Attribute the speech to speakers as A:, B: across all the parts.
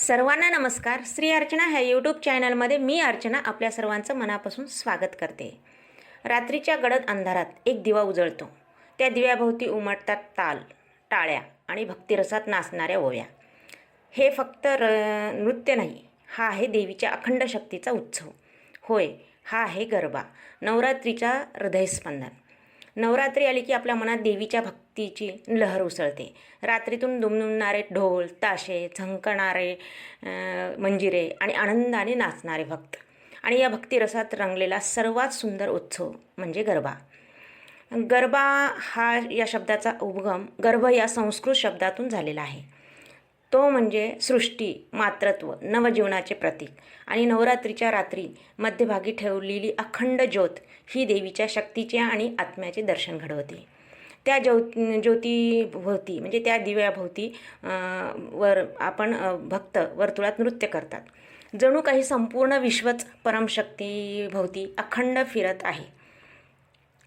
A: सर्वांना नमस्कार. श्री अर्चना ह्या यूट्यूब चॅनलमध्ये मी अर्चना आपल्या सर्वांचं मनापासून स्वागत करते. रात्रीच्या गडद अंधारात एक दिवा उजळतो. त्या दिव्याभोवती उमटतात ताल टाळ्या आणि भक्तिरसात नाचणाऱ्या ओव्या. हे फक्त र नृत्य नाही हा आहे देवीच्या अखंड शक्तीचा उत्सव. होय हा आहे गरबा नवरात्रीचा हृदयस्पंदन. नवरात्री आली की आपल्या मनात देवीच्या भक्तीची लहर उसळते. रात्रीतून दुमदुमणारे ढोल ताशे झंकणारे मंजिरे आणि आनंदाने नाचणारे भक्त. आणि या भक्तिरसात रंगलेला सर्वात सुंदर उत्सव म्हणजे गरबा. गरबा हा या शब्दाचा उद्गम गर्भ या संस्कृत शब्दातून झालेला आहे. तो म्हणजे सृष्टी मातृत्व नवजीवनाचे प्रतीक आणि नवरात्रीच्या रात्री मध्यभागी ठेवलेली अखंड ज्योत ही देवीच्या शक्तीचे आणि आत्म्याचे दर्शन घडवते. त्या ज्योत ज्योतीभोवती म्हणजे त्या दिव्याभोवती वर आपण भक्त वर्तुळात नृत्य करतात. जणू काही संपूर्ण विश्वच परमशक्तीभोवती अखंड फिरत आहे.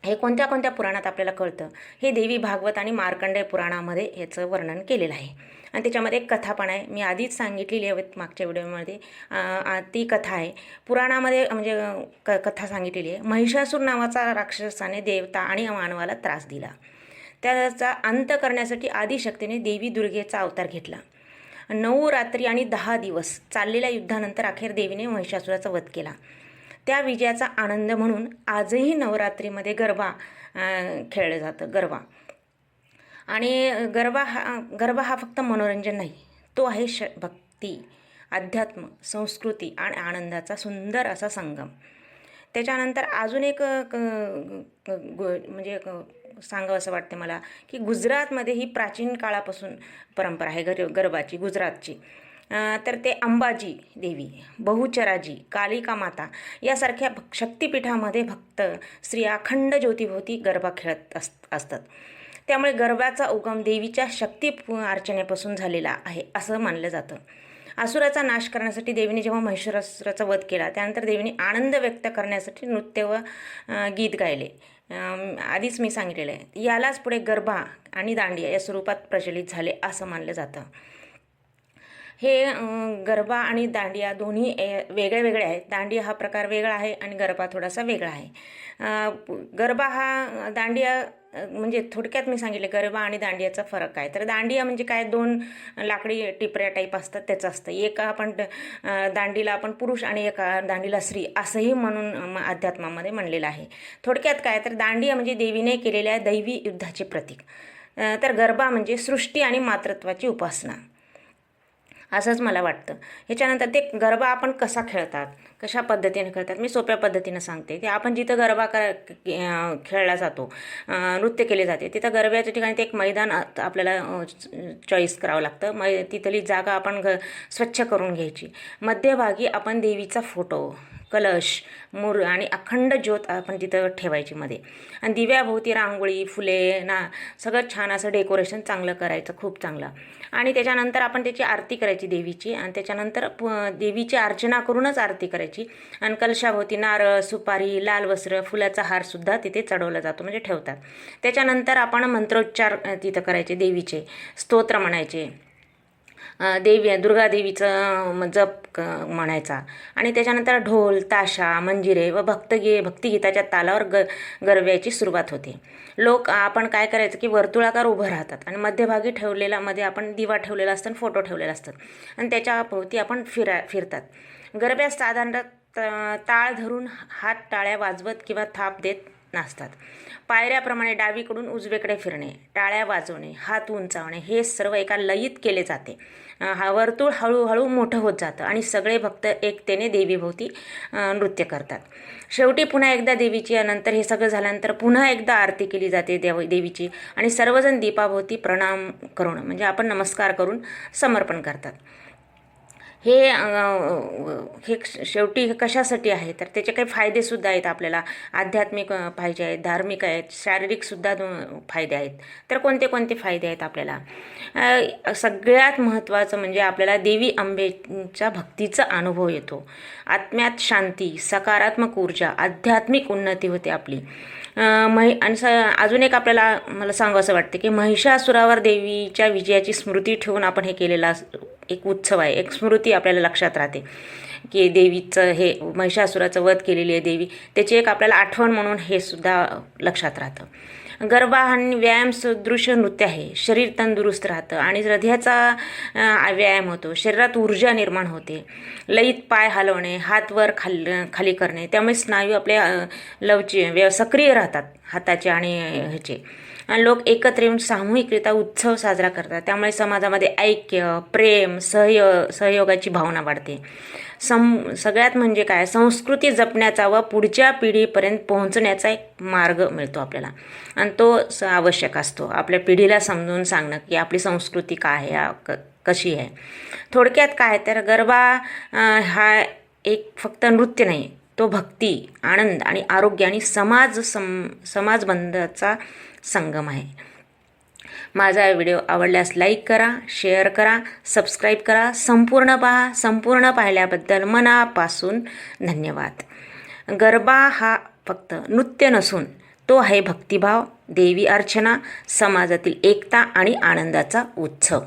A: हे कोणत्या कोणत्या पुराणात आपल्याला कळतं? हे देवी भागवत आणि मार्कंडेय पुराणामध्ये ह्याचं वर्णन केलेलं आहे. आणि त्याच्यामध्ये एक कथा पण आहे. मी आधीच सांगितलेली आहे मागच्या व्हिडिओमध्ये. ती कथा आहे. पुराणामध्ये म्हणजे क कथा सांगितलेली आहे. महिषासूर नावाचा राक्षसाने देवता आणि मानवाला त्रास दिला. त्याचा अंत करण्यासाठी आदिशक्तीने देवी दुर्गेचा अवतार घेतला. नऊ रात्री आणि दहा दिवस चाललेल्या युद्धानंतर अखेर देवीने महिषासुराचा वध केला. त्या विजयाचा आनंद म्हणून आजही नवरात्रीमध्ये गरबा खेळलं जातं गरबा. आणि गरबा हा गरबा हा फक्त मनोरंजन नाही तो आहे श भक्ती अध्यात्म संस्कृती आणि आनंदाचा सुंदर असा संगम. त्याच्यानंतर अजून एक गो म्हणजे सांगावं असं वाटते मला की गुजरातमध्ये ही प्राचीन काळापासून परंपरा आहे गर गरबाची गुजरातची. तर ते अंबाजी देवी बहुचराजी कालिका माता यासारख्या भक् शक्तिपीठामध्ये भक्त स्त्रिया अखंड ज्योतीभोवती गरबा खेळत अस असतात. त्यामुळे गरबाचा उगम देवीच्या शक्ती अर्चनेपासून झालेला आहे असं मानलं जातं. असुराचा नाश करण्यासाठी देवीने जेव्हा महिषासुराचा वध केला त्यानंतर देवीने आनंद व्यक्त करण्यासाठी नृत्य व गीत गायले. आधीच मी सांगितलेलं आहे यालाच पुढे गरबा आणि दांडिया या स्वरूपात प्रचलित झाले असं मानलं जातं. हे गरबा आणि दांडिया दोन्ही ए- वेगळे वेगळे आहेत. दांडिया हा प्रकार वेगळा आहे आणि गरबा थोडासा वेगळा आहे. गरबा हा दांडिया म्हणजे थोडक्यात मी सांगितले गरबा आणि दांडियाचा फरक आहे. तर दांडिया म्हणजे काय? दोन लाकडी टिपऱ्या टाईप असतात त्याचं असतं. एका आपण दांडीला आपण पुरुष आणि एका दांडीला स्त्री असंही म्हणून अध्यात्मामध्ये म्हणलेलं आहे. थोडक्यात काय? तर दांडिया म्हणजे देवीने केलेल्या दैवी युद्धाचे प्रतीक. तर गरबा म्हणजे सृष्टी आणि मातृत्वाची उपासना. असंच मला वाटतं. ह्याच्यानंतर ते गरबा आपण कसा खेळतात? कशा पद्धतीने खेळतात? मी सोप्या पद्धतीनं सांगते ते आपण जिथं गरबा कर खेळला जातो नृत्य केले जाते तिथं गरब्याच्या ठिकाणी ते एक मैदान आपल्याला चॉईस करावं लागतं. मै तिथली जागा आपण घ स्वच्छ करून घ्यायची. मध्यभागी आपण देवीचा फोटो कलश मूर आणि अखंड ज्योत आपण तिथं ठेवायची मध्ये. आणि दिव्याभोवती रांगोळी फुले ना सगळं छान असं डेकोरेशन चांगलं करायचं खूप चांगलं. आणि त्याच्यानंतर आपण त्याची आरती करायची देवीची आणि त्याच्यानंतर प देवीची अर्चना करूनच आरती करायची. आणि कलशाभोवती नारळ सुपारी लाल वस्त्र फुलाचा हारसुद्धा तिथे चढवला जातो म्हणजे ठेवतात. त्याच्यानंतर आपण मंत्रोच्चार तिथं करायचे देवीचे. स्तोत्र म्हणायचे. देवी दुर्गादेवीचं जप क म्हणायचा. आणि त्याच्यानंतर ढोल ताशा मंजिरे व भक्तगी भक्तिगीताच्या तालावर ग गरव्याची सुरुवात होते. लोक आपण काय करायचं की वर्तुळाकार उभं राहतात आणि मध्यभागी ठेवलेला मध्ये आपण दिवा ठेवलेला असतं आणि फोटो ठेवलेला असतात आणि त्याच्या भोवती आपण फिरा फिरतात. गरब्यात साधारणतः त- धरून हात टाळ्या वाजवत किंवा थाप देत नाचतात. पायऱ्याप्रमाणे डावीकडून उजवीकडे फिरणे टाळ्या वाजवणे हात उंचावणे हे सर्व एका लयीत केले जाते. हा वर्तुळ हळूहळू मोठं होत जातं आणि सगळे भक्त एकतेने देवीभोवती नृत्य करतात. शेवटी पुन्हा एकदा देवीची नंतर हे सगळं झाल्यानंतर पुन्हा एकदा आरती केली जाते देव देवीची आणि सर्वजण दीपाभोवती प्रणाम करून म्हणजे आपण नमस्कार करून समर्पण करतात. हे हे शेवटी हे कशासाठी आहे? तर त्याचे काही फायदेसुद्धा आहेत आपल्याला. आध्यात्मिक पाहिजे आहेत धार्मिक आहेत शारीरिकसुद्धा फायदे आहेत. तर कोणते कोणते फायदे आहेत आपल्याला? सगळ्यात महत्त्वाचं म्हणजे आपल्याला देवी आंबेच्या भक्तीचा अनुभव येतो. आत्म्यात शांती सकारात्मक ऊर्जा आध्यात्मिक उन्नती होते आपली. अं, महि आणि स अजून एक आपल्याला मला सांगावं असं वाटतं की महिषासुरावर देवीच्या विजयाची स्मृती ठेवून आपण हे केलेला एक उत्सव आहे एक स्मृती आपल्याला लक्षात राहते की देवीचं हे महिषासुराचं वध केलेली आहे देवी. त्याची एक आपल्याला आठवण म्हणून हे सुद्धा लक्षात राहतं. गरबा आणि व्यायाम सदृश नृत्य आहे. शरीर तंदुरुस्त राहतं आणि हृदयाचा व्यायाम होतो. शरीरात ऊर्जा निर्माण होते. लईत पाय हलवणे हात वर खाल खाली करणे त्यामुळे स्नायू आपले लवची व्य सक्रिय राहतात हाताचे आणि ह्याचे. आणि लोक एकत्र येऊन सामूहिकरित्या उत्सव साजरा करतात. त्यामुळे समाजामध्ये ऐक्य प्रेम सहयो सहयोगाची भावना वाढते. सम सगळ्यात म्हणजे काय? संस्कृती जपण्याचा व पुढच्या पिढीपर्यंत पोहोचण्याचा एक मार्ग मिळतो आपल्याला. आणि तो स आवश्यक असतो. आपल्या पिढीला समजून सांगणं की आपली संस्कृती काय आहे क कशी आहे. थोडक्यात काय? तर गरबा हा एक फक्त नृत्य नाही तो भक्ती आनंद आणि आरोग्य आणि समाज सम समाजबंधाचा संगम आहे. माझा व्हिडिओ आवडल्यास लाईक करा शेअर करा सबस्क्राईब करा. संपूर्ण पहा संपूर्ण पाहिल्याबद्दल मनापासून धन्यवाद. गरबा हा फक्त नृत्य नसून तो आहे भक्तिभाव देवी अर्चना समाजातील एकता आणि आनंदाचा उत्सव.